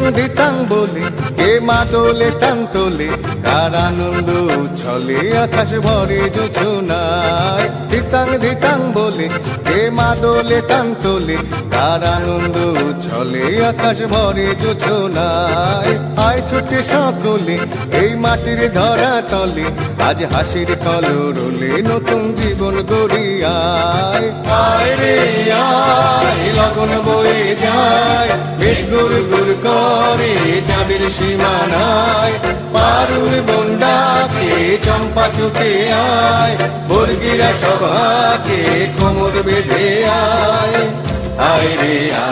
বলে, কে মা দোলে টান তোলে, কার আনন্দ ছলে আকাশ ভরে যোচনায় ধিতাং ধিতাং বলে, কে মা দোলে টান তোলে, কার আনন্দ ছলে আকাশ ভরে যোচনায় আয় ছুটে সকলে, এই মাটির ধরা তলে, আজ হাসির কলরলে নতুন জীবন গড়িয়ায়। আয় রে, আয়, লগন বয়ে যায়। গুর গুর করে চাঁদের সীমানায়, পারুর বন্ডাকে চম্পা ছুটে আয়, বর্গিরা সভাকে কোমর বেঁধে আয়। আয় রে আয়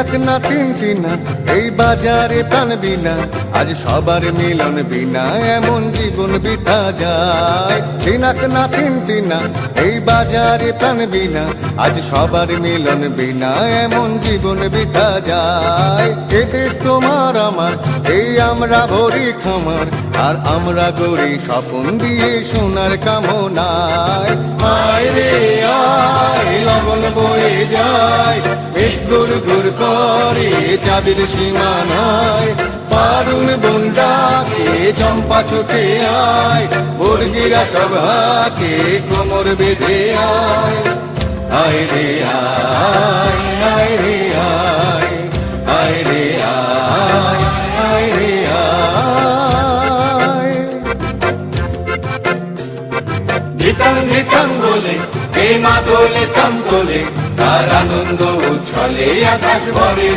দিনাক না তিন দিনা এই বাজারে প্রাণ বিনা, আজ সবার মিলন বিনা, এমন জীবন বিতা যায়। দিনাক না তিন দিনা এই বাজারে প্রাণ বিনা, আজ সবার মিলন বিনা, এমন জীবন বিতা যায়। এ দেশ তোমার আমার, এই আমরা ভরি খামার, আর আমরা গড়ি স্বপন দিয়ে সোনার কামনায়। আয় রে, আয় লগন বয়ে যায় চাঁদের সীমানায় পারুন বন্ডাকে চম্পা ছুটে আয়, বর্গিরা সভাকে কোমর বেঁধে আয়। আয় রে আয়। ধিতাং ধিতাং বলে কে মা দোলে তাম তার আনন্দ উচ্ছলে আকাশ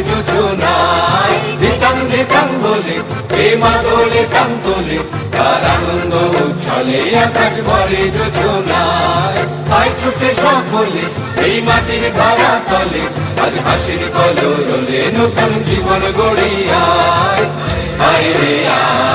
যোজনায় তার আনন্দ উচ্ছলে আকাশ যোজনায় ছুটে সকলে, এই মাটির তলে আজ হাসির নতুন জীবন গড়িয়ায়। আয় রে, আয়।